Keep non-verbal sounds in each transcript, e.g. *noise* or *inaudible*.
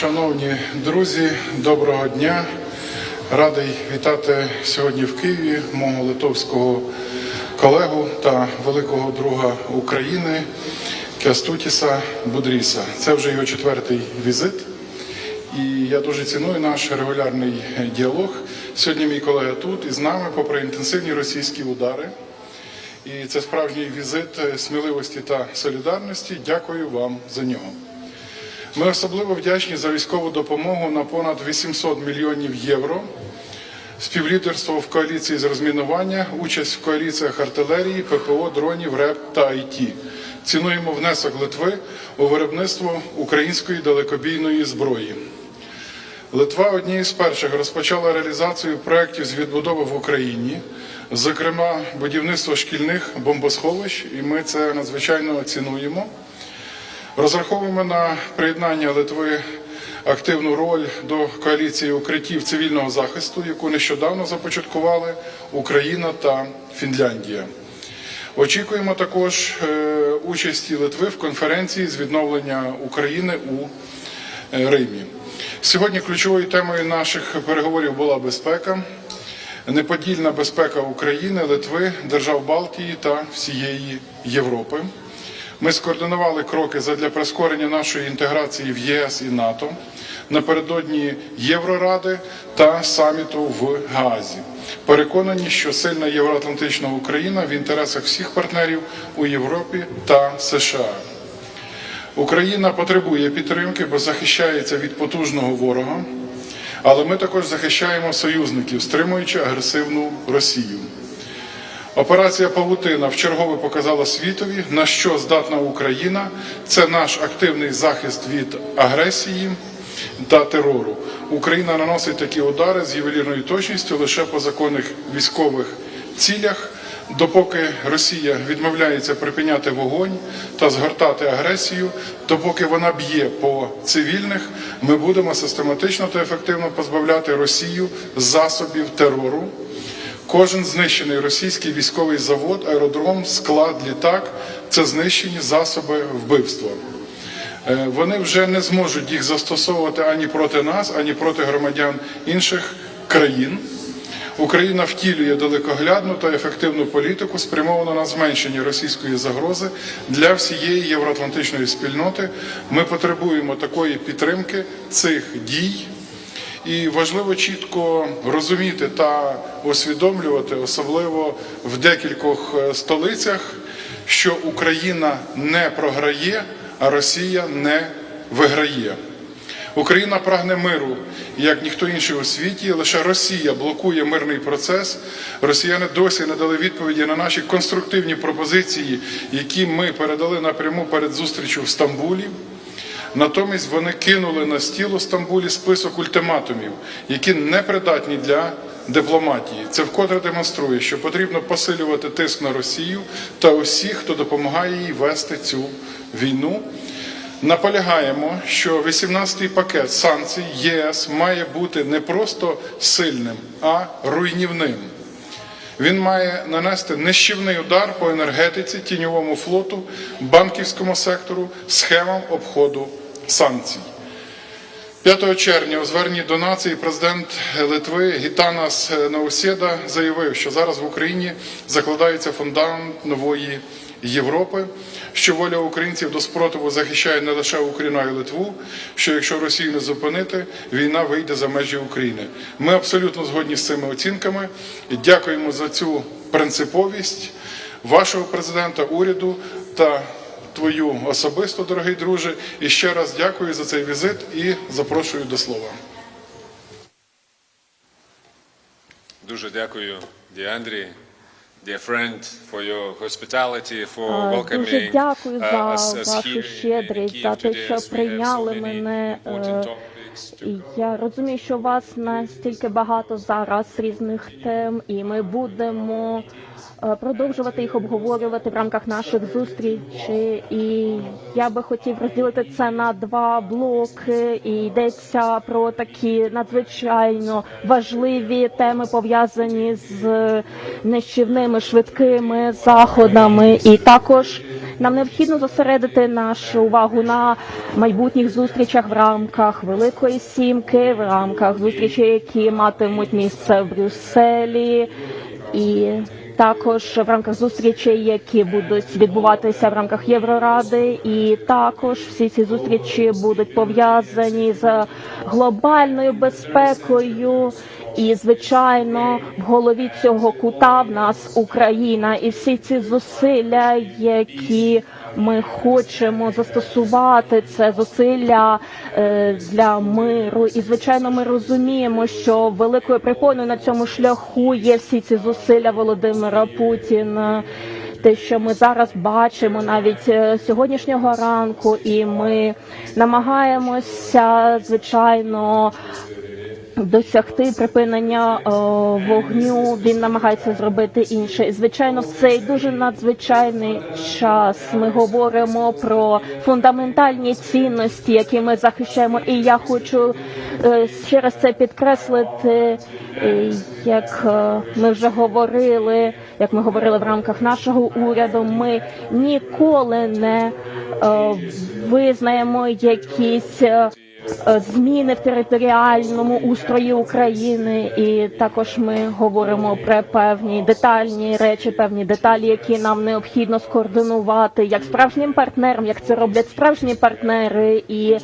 Шановні друзі, доброго дня. Радий вітати сьогодні в Києві мого литовського колегу та великого друга України Кястутіса Будріса. Це вже його четвертий візит. І я дуже ціную наш регулярний діалог. Сьогодні мій колега тут із нами, попри інтенсивні російські удари. І це справжній візит сміливості та солідарності. Дякую вам за нього. Ми особливо вдячні за військову допомогу на понад 800 мільйонів євро, співлідерство в коаліції з розмінування, участь в коаліціях артилерії, ППО, дронів, РЕП та ІТ. Цінуємо внесок Литви у виробництво української далекобійної зброї. Литва однією з перших розпочала реалізацію проєктів з відбудови в Україні, зокрема будівництво шкільних бомбосховищ, і ми це надзвичайно цінуємо. Розраховуємо на приєднання Литви активну роль до коаліції укриттів цивільного захисту, яку нещодавно започаткували Україна та Фінляндія. Очікуємо також е, участі Литви в конференції з відновлення України у е, Римі. Сьогодні ключовою темою наших переговорів була безпека, неподільна безпека України, Литви, держав Балтії та всієї Європи. Ми скоординували кроки задля прискорення нашої інтеграції в ЄС і НАТО напередодні Євроради та саміту в Гаазі. Переконані, що сильна євроатлантична Україна в інтересах всіх партнерів у Європі та США. Україна потребує підтримки, бо захищається від потужного ворога, але ми також захищаємо союзників, стримуючи агресивну Росію. Операція Павутина вчергове показала світові, на що здатна Україна. Це наш активний захист від агресії та терору. Україна наносить такі удари з ювелірною точністю лише по законних військових цілях. Допоки Росія відмовляється припиняти вогонь та згортати агресію, допоки вона б'є по цивільних, ми будемо систематично та ефективно позбавляти Росію засобів терору. Кожен знищений російський військовий завод, аеродром, склад, літак це знищені засоби вбивства. Е, Вони вже не зможуть їх застосовувати ані проти нас, ані проти громадян інших країн. Україна втілює далекоглядну та ефективну політику, спрямовану на зменшення російської загрози для всієї євроатлантичної спільноти. Ми потребуємо такої підтримки цих дій. І важливо чітко розуміти та усвідомлювати, особливо в декількох е, столицях, що Україна не програє, а Росія не виграє. Україна прагне миру, як ніхто інший у світі. Лише Росія блокує мирний процес. Росіяни досі не дали відповіді на наші конструктивні пропозиції, які ми передали напряму перед зустрічю в Стамбулі. Натомість вони кинули на стіл у Стамбулі список ультиматумів, які не придатні для дипломатії. Це вкотре демонструє, що потрібно посилювати тиск на Росію та усіх, хто допомагає їй вести цю війну. Наполягаємо, що 18-й пакет санкцій ЄС має бути не просто сильним, а руйнівним. Він має нанести нищівний удар по енергетиці, тіньовому флоту, банківському сектору, схемам обходу санкцій. 5 червня у зверненні до нації президент Литви Гітанас Наусєда заявив, що зараз в Україні закладається фундамент нової Європи, що воля українців до спротиву захищає не лише Україну, а й Литву. Що якщо Росію не зупинити, війна вийде за межі України. Ми абсолютно згодні з цими оцінками дякуємо за цю принциповість вашого президента, уряду та твою особисто, дорогий друже. І ще раз дякую за цей візит і запрошую до слова. Дуже дякую, dear Дуже дякую uh, за вашу щедрість, за те, що прийняли мене. е, Я розумію, що у вас настільки багато зараз різних тем, і ми будемо е, продовжувати їх обговорювати в рамках наших зустрічей. І я би хотів розділити це на два блоки. І йдеться про такі надзвичайно важливі теми, пов'язані з нищівними швидкими заходами, і також Нам необхідно зосередити нашу увагу на майбутніх зустрічах в рамках Великої Сімки, в рамках зустрічей, які матимуть місце в Брюсселі, і також в рамках зустрічей, які будуть відбуватися в рамках Євроради, і також всі ці зустрічі будуть пов'язані з глобальною безпекою. І звичайно, в голові цього кута в нас Україна, і всі ці зусилля, які ми хочемо застосувати, це зусилля е, для миру. І звичайно, ми розуміємо, що великою препоною на цьому шляху є всі ці зусилля Володимира Путіна. Те, що ми зараз бачимо навіть е, сьогоднішнього ранку, і ми намагаємося, звичайно, досягти припинення е, вогню. Він намагається зробити інше. І звичайно, в цей дуже надзвичайний час ми говоримо про фундаментальні цінності, які ми захищаємо. І я хочу е, ще раз це підкреслити, е, як ми вже говорили, як ми говорили в рамках нашого уряду. Ми ніколи не е, визнаємо якісь. Е, зміни в територіальному устрої України, і також ми говоримо про певні детальні речі, певні деталі, які нам необхідно скоординувати як справжнім партнером, як це роблять справжні партнери. І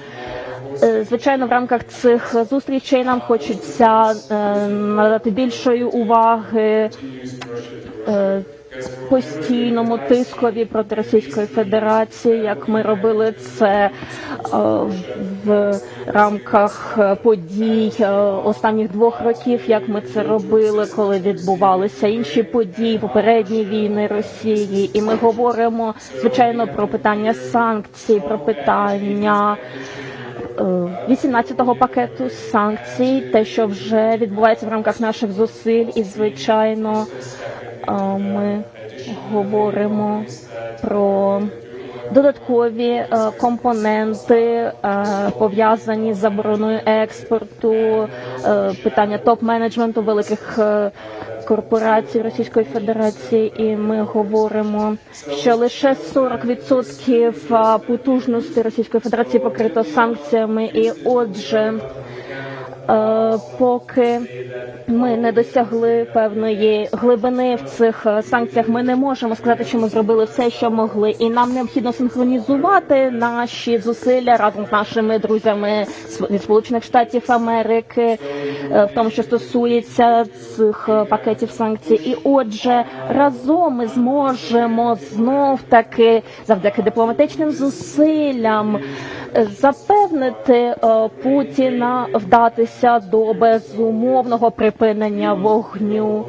е, звичайно, в рамках цих зустрічей нам хочеться е, надати більшої уваги. Постійному тискові проти Російської Федерації, як ми робили це е, в рамках подій е, останніх двох років, як ми це робили, коли відбувалися інші події, попередні війни Росії, і ми говоримо звичайно про питання санкцій, про питання. 18-го пакету санкцій, те, що вже відбувається в рамках наших зусиль, і звичайно, е, ми говоримо про додаткові е, компоненти, е, пов'язані з забороною експорту, е, питання топ-менеджменту великих е, корпорацій Російської Федерації, і ми говоримо, що лише 40% потужності Російської Федерації покрито санкціями, і отже. Е, Поки ми не досягли певної глибини в цих е, санкціях, ми не можемо сказати, що ми зробили все, що могли, і нам необхідно синхронізувати наші зусилля разом з нашими друзями від Сполучених Штатів Америки, е, в тому, що стосується цих е, пакетів санкцій. І отже, разом ми зможемо знов таки завдяки дипломатичним зусиллям е, запевнити е, Путіна вдатися до безумовного припинення вогню.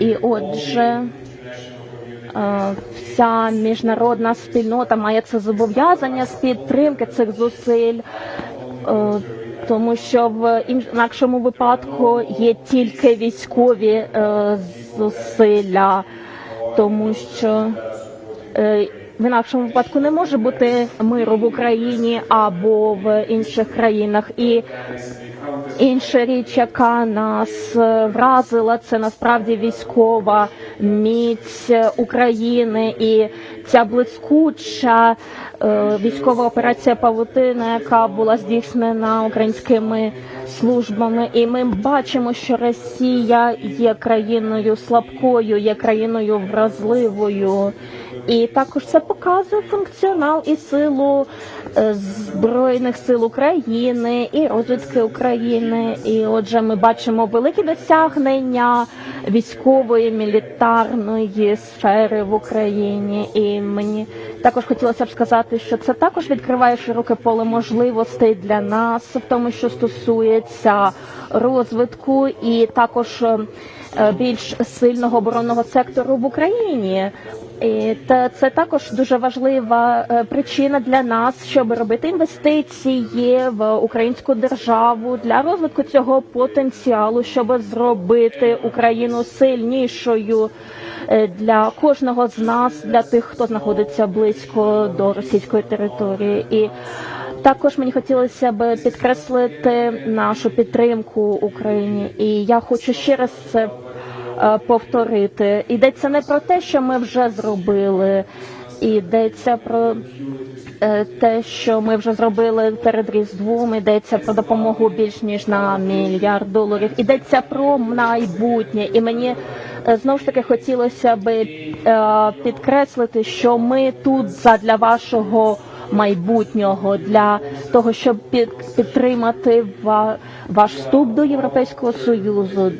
І отже, е, вся міжнародна спільнота має це зобов'язання з підтримки цих зусиль. Е, Тому що в інакшому випадку є тільки військові е, зусилля, тому що е, в інакшому випадку не може бути миру в Україні або в інших країнах. І інша річ, яка нас вразила, це насправді військова міць України і ця блискуча е, військова операція Павутина, яка була здійснена українськими службами. І ми бачимо, що Росія є країною слабкою, є країною вразливою. І також це показує функціонал і силу е, збройних сил України і розвідки України. І отже, ми бачимо великі досягнення військової мілітарної сфери в Україні. І мені також хотілося б сказати, що це також відкриває широке поле можливостей для нас в тому, що стосується розвитку, і також більш сильного оборонного сектору в Україні. І це також дуже важлива е, причина для нас, щоб робити інвестиції в українську державу для розвитку цього потенціалу, щоб зробити Україну сильнішою е, для кожного з нас, для тих, хто знаходиться близько до російської території. І також мені хотілося б підкреслити нашу підтримку Україні, і я хочу ще раз це е, повторити. Йдеться не про те, що ми вже зробили. Йдеться про е, те, що ми вже зробили перед Різдвом, йдеться про допомогу більш ніж на мільярд доларів. Йдеться про майбутнє. І мені е, знову ж таки хотілося е, підкреслити, що ми тут задля вашого майбутнього, для того, щоб підтримати ваш вступ до Європейського Союзу.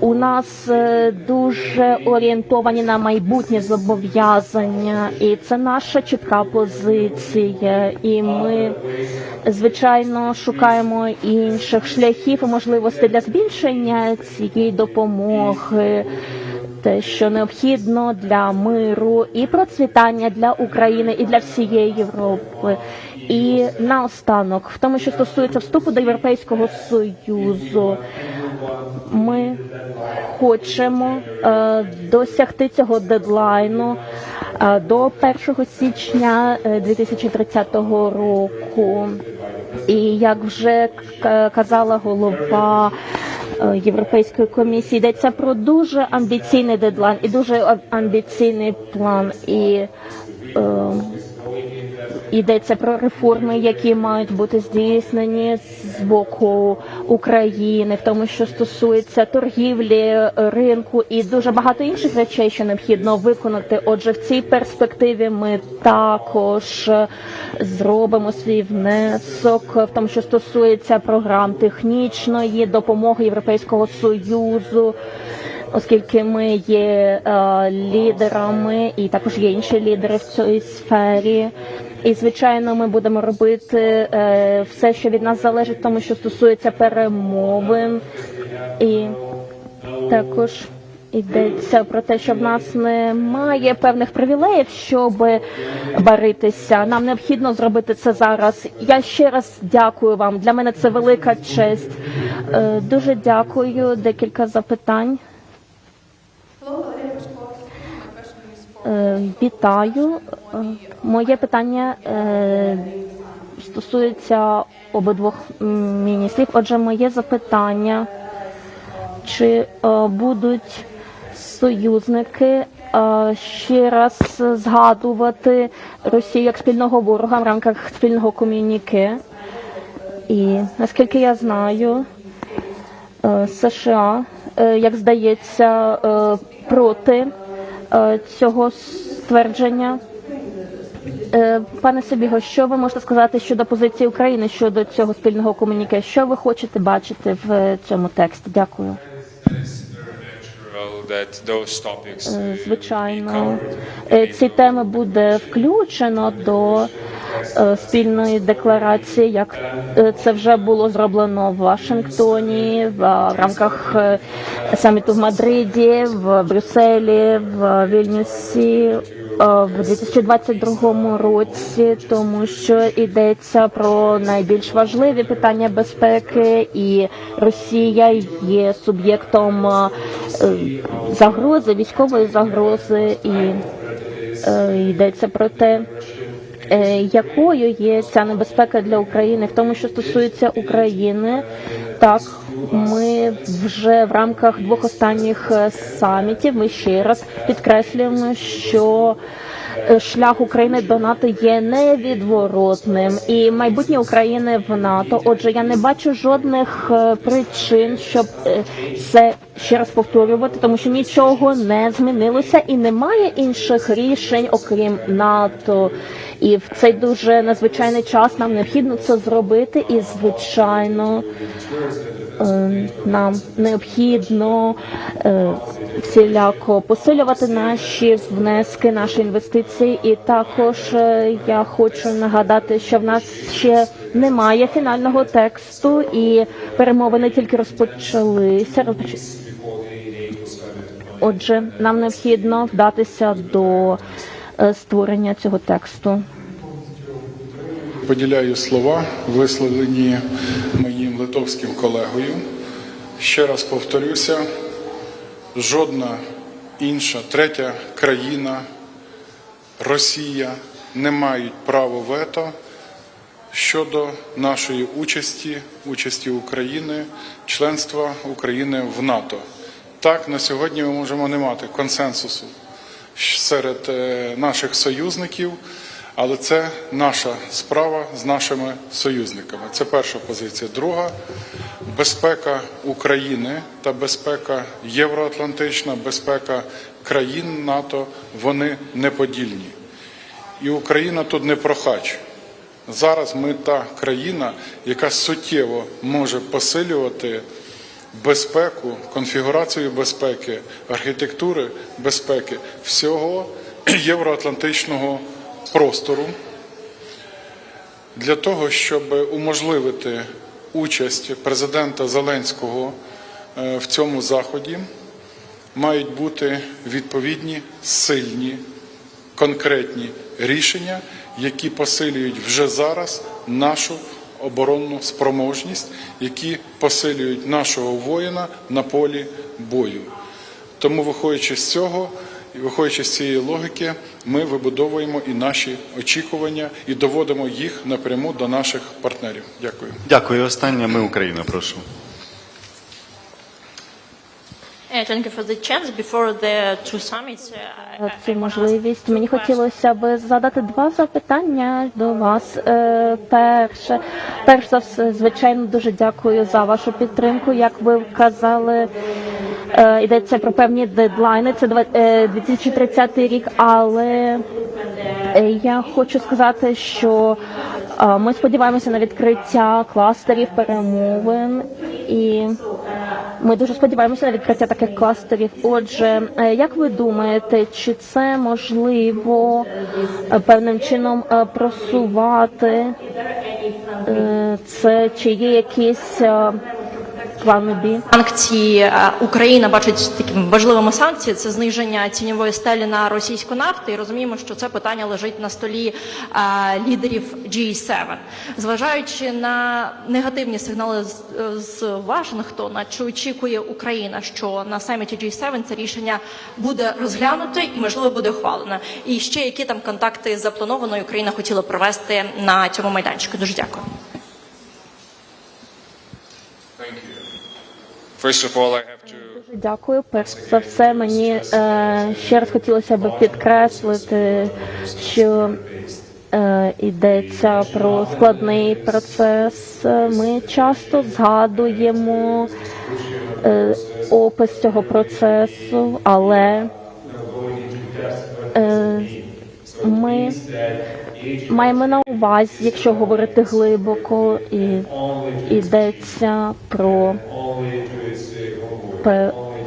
У нас е, дуже орієнтовані на майбутнє зобов'язання, і це наша чітка позиція. І ми, звичайно, шукаємо інших шляхів і можливостей для збільшення цієї допомоги. Те, що необхідно для миру і процвітання для України і для всієї Європи. І наостанок, в тому, що стосується вступу до Європейського Союзу, ми хочемо е, досягти цього дедлайну е, до 1 січня е, 2030 року. І як вже казала голова е, Європейської комісії, йдеться про дуже амбіційний дедлайн і дуже амбіційний план. І е, Йдеться про реформи, які мають бути здійснені з боку України, в тому, що стосується торгівлі, ринку і дуже багато інших речей, що необхідно виконати. Отже, в цій перспективі ми також зробимо свій внесок в тому, що стосується програм технічної допомоги Європейського союзу. Оскільки ми є е, лідерами, і також є інші лідери в цій сфері. І звичайно, ми будемо робити е, все, що від нас залежить, тому що стосується перемовин, і також йдеться про те, що в нас немає певних привілеїв, щоб баритися. Нам необхідно зробити це зараз. Я ще раз дякую вам. Для мене це велика честь. Е, Дуже дякую. Декілька запитань. Вітаю. Е, Моє питання е, стосується обидвох міністрів. Отже, моє запитання, чи е, будуть союзники е, ще раз згадувати Росію як спільного ворога в рамках спільного комюніке? І наскільки я знаю, е, США, е, як здається, е, проти е, цього ствердження. Е, Пане Собіго, що ви можете сказати щодо позиції України щодо цього спільного комуніке? Що ви хочете бачити в цьому тексті? Дякую. Е, Звичайно, е, ці теми буде включено до е, спільної декларації, як е, це вже було зроблено в Вашингтоні, в е, рамках е, саміту в Мадриді, в Брюсселі, в Вільнюсі. е, В 2022 році, тому що йдеться про найбільш важливі питання безпеки, і Росія є суб'єктом е, загрози, військової загрози, і е, йдеться про те, е, якою є ця небезпека для України, в тому, що стосується України, так ми вже в рамках двох останніх е, самітів ми ще раз підкреслюємо, що е, шлях України до НАТО є невідворотним і майбутнє України в НАТО. Отже, я не бачу жодних е, причин, щоб е, це ще раз повторювати, тому що нічого не змінилося і немає інших рішень, окрім НАТО. І в цей дуже надзвичайний час нам необхідно це зробити. І звичайно, нам необхідно е, всіляко посилювати наші внески, наші інвестиції. І також е, я хочу нагадати, що в нас ще немає фінального тексту, і перемовини тільки розпочалися. Отже, нам необхідно вдатися до е, створення цього тексту. Поділяю слова, висловлені моїм литовським колегою. Ще раз повторюся: жодна інша третя країна, Росія не мають права вето щодо нашої участі, участі України, членства України в НАТО. Так, на сьогодні ми можемо не мати консенсусу серед е, наших союзників, але це наша справа з нашими союзниками. Це перша позиція. Друга безпека України та безпека євроатлантична, безпека країн НАТО вони неподільні. І Україна тут не прохач. Зараз ми та країна, яка суттєво може посилювати безпеку, конфігурацію безпеки, архітектури безпеки всього *clears throat* євроатлантичного простору для того, щоб уможливити участь президента Зеленського е, в цьому заході, мають бути відповідні сильні конкретні рішення, які посилюють вже зараз нашу оборонну спроможність, які посилюють нашого воїна на полі бою. Тому, виходячи з цього, і виходячи з цієї логіки, ми вибудовуємо і наші очікування і доводимо їх напряму до наших партнерів. Дякую. Дякую. Останнє ми Україна, прошу. Цю I wanna можливість. Мені хотілося б задати два запитання до вас. Е, Перше, перш за все, звичайно, дуже дякую за вашу підтримку. Як ви вказали, е, йдеться про певні дедлайни. Це два- е, 2030 рік, але е, я хочу сказати, що е, ми сподіваємося на відкриття кластерів перемовин і. Ми дуже сподіваємося на відкриття таких кластерів. Отже, е, як ви думаєте, чи це можливо е, певним чином е, просувати це, чи є якісь плани Б? Санкції е, Україна бачить такими важливими санкції це зниження тіньової стелі на російську нафту. І розуміємо, що це питання лежить на столі е, лідерів G7. Зважаючи на негативні сигнали з, Вашингтона, чи очікує Україна, що на саміті G7 це рішення буде розглянуто і можливо буде ухвалено? І ще які там контакти заплановано, Україна хотіла провести на цьому майданчику? Дуже дякую. To Дякую. Перш за все, мені е, ще раз хотілося б підкреслити, що е, йдеться про складний процес. Ми часто згадуємо е, опис цього процесу, але е, ми маємо на увазі, якщо говорити глибоко, і йдеться про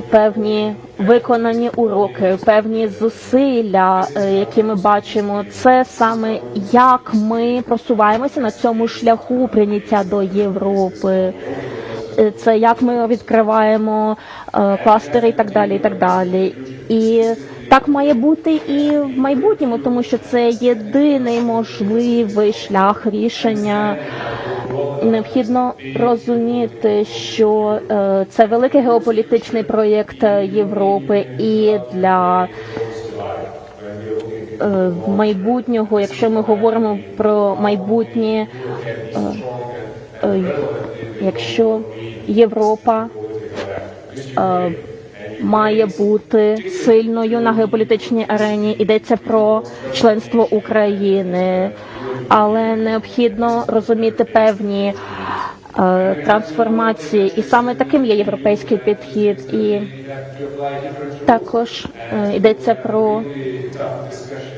певні виконані уроки, певні зусилля, е, які ми бачимо. Це саме як ми просуваємося на цьому шляху прийняття до Європи. Е, Це як ми відкриваємо е, кластери і так далі, і так далі. І так має бути і в майбутньому, тому що це єдиний можливий шлях рішення. Необхідно розуміти, що е, це великий геополітичний проєкт Європи і для е, майбутнього, якщо ми говоримо про майбутнє, е, якщо Європа має бути сильною на геополітичній арені. Йдеться про членство України, але необхідно розуміти певні е, трансформації, і саме таким є європейський підхід. І також е, йдеться про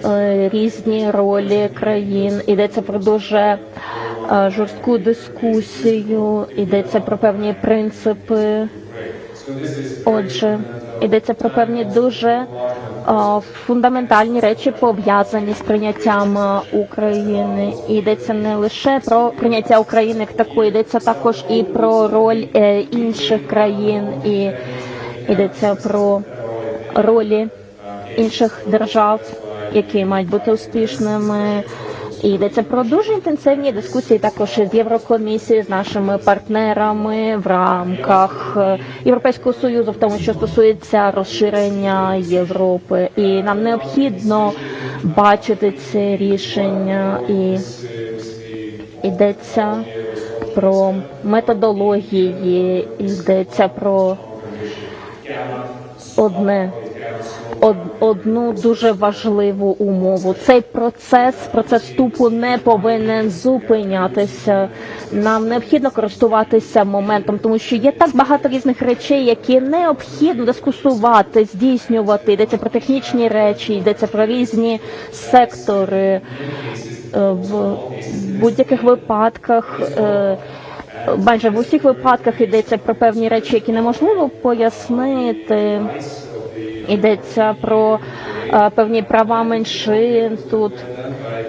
е, різні ролі країн, йдеться про дуже е, жорстку дискусію, йдеться про певні принципи. Отже, йдеться про певні дуже фундаментальні речі, пов'язані з прийняттям е, України. І йдеться не лише про прийняття України як такої, йдеться також і про роль е, інших країн, і йдеться про ролі інших держав, які мають бути успішними. І йдеться про дуже інтенсивні дискусії також з Єврокомісією, з нашими партнерами в рамках е, Європейського союзу, в тому, що стосується розширення Європи, і нам необхідно бачити це рішення, і йдеться про методології, йдеться про одне од- одну дуже важливу умову. Цей процес, процес вступу не повинен зупинятися. Нам необхідно користуватися моментом, тому що є так багато різних речей, які необхідно дискусувати, здійснювати. Йдеться про технічні речі, йдеться про різні сектори. Е, В будь-яких випадках. е, Майже в усіх випадках йдеться про певні речі, які неможливо пояснити. Йдеться про е, певні права меншин тут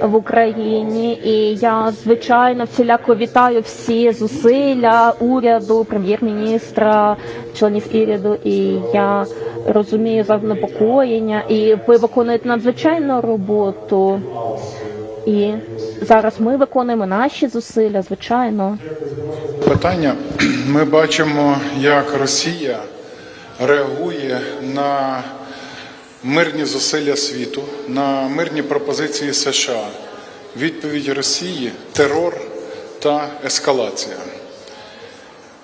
в Україні. І я звичайно всіляко вітаю всі зусилля уряду, прем'єр-міністра, членів уряду. І я розумію занепокоєння. І ви виконуєте надзвичайну роботу. І зараз ми виконуємо наші зусилля, звичайно. Питання. Ми бачимо, як Росія реагує на мирні зусилля світу, на мирні пропозиції США. Відповідь Росії терор та ескалація.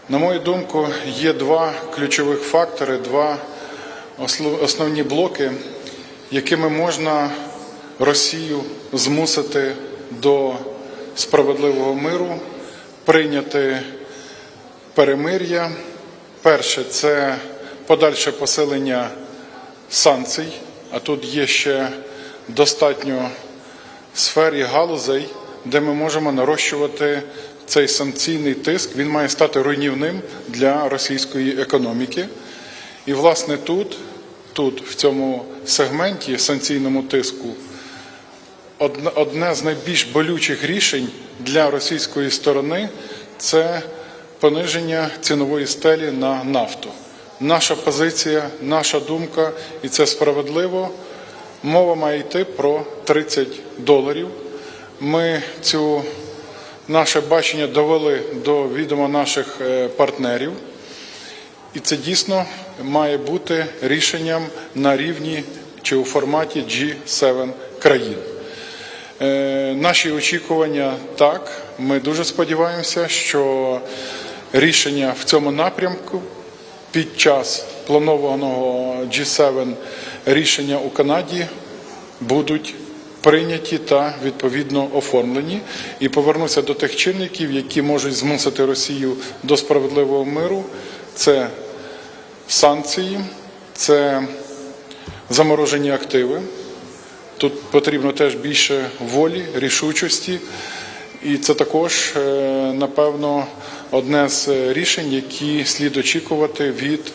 На мою думку, є два ключових фактори, два основні блоки, якими можна Росію змусити до справедливого миру, прийняти перемир'я. Перше це подальше посилення санкцій, а тут є ще достатньо сфер і галузей, де ми можемо нарощувати цей санкційний тиск. Він має стати руйнівним для російської економіки. І власне тут, тут в цьому сегменті санкційному тиску, одне- з найбільш болючих рішень для російської сторони це пониження цінової стелі на нафту. Наша позиція, наша думка, і це справедливо. Мова має йти про 30 доларів. Ми цю наше бачення довели до відома наших е, партнерів. І це дійсно має бути рішенням на рівні чи у форматі G7 країн. Е, Наші очікування так. Ми дуже сподіваємося, що рішення в цьому напрямку під час планованого G7 рішення у Канаді будуть прийняті та відповідно оформлені. І повернуся до тих чинників, які можуть змусити Росію до справедливого миру. Це санкції, це заморожені активи. Тут потрібно теж більше волі, рішучості, і це також, е, напевно, одне з рішень, які слід очікувати від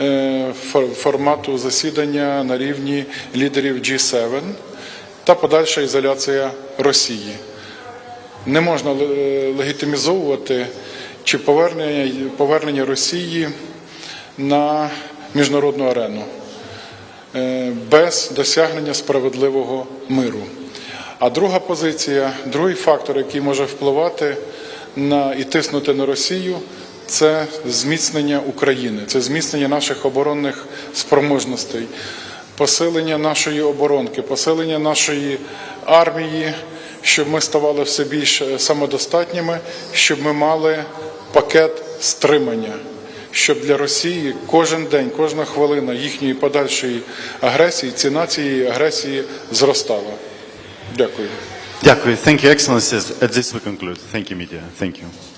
е, формату засідання на рівні лідерів G7 та подальша ізоляція Росії. Не можна е, легітимізовувати чи повернення, повернення Росії на міжнародну арену е, без досягнення справедливого миру. А друга позиція, другий фактор, який може впливати на і тиснути на Росію, це зміцнення України, це зміцнення наших оборонних спроможностей, посилення нашої оборонки, посилення нашої армії, щоб ми ставали все більш е, самодостатніми, щоб ми мали пакет стримання щоб для Росії кожен день, кожна хвилина їхньої подальшої агресії, ціна цієї агресії зростала. Дякую. Дякую. Thank you, Excellencies. At this we conclude. Thank you, media. Thank you.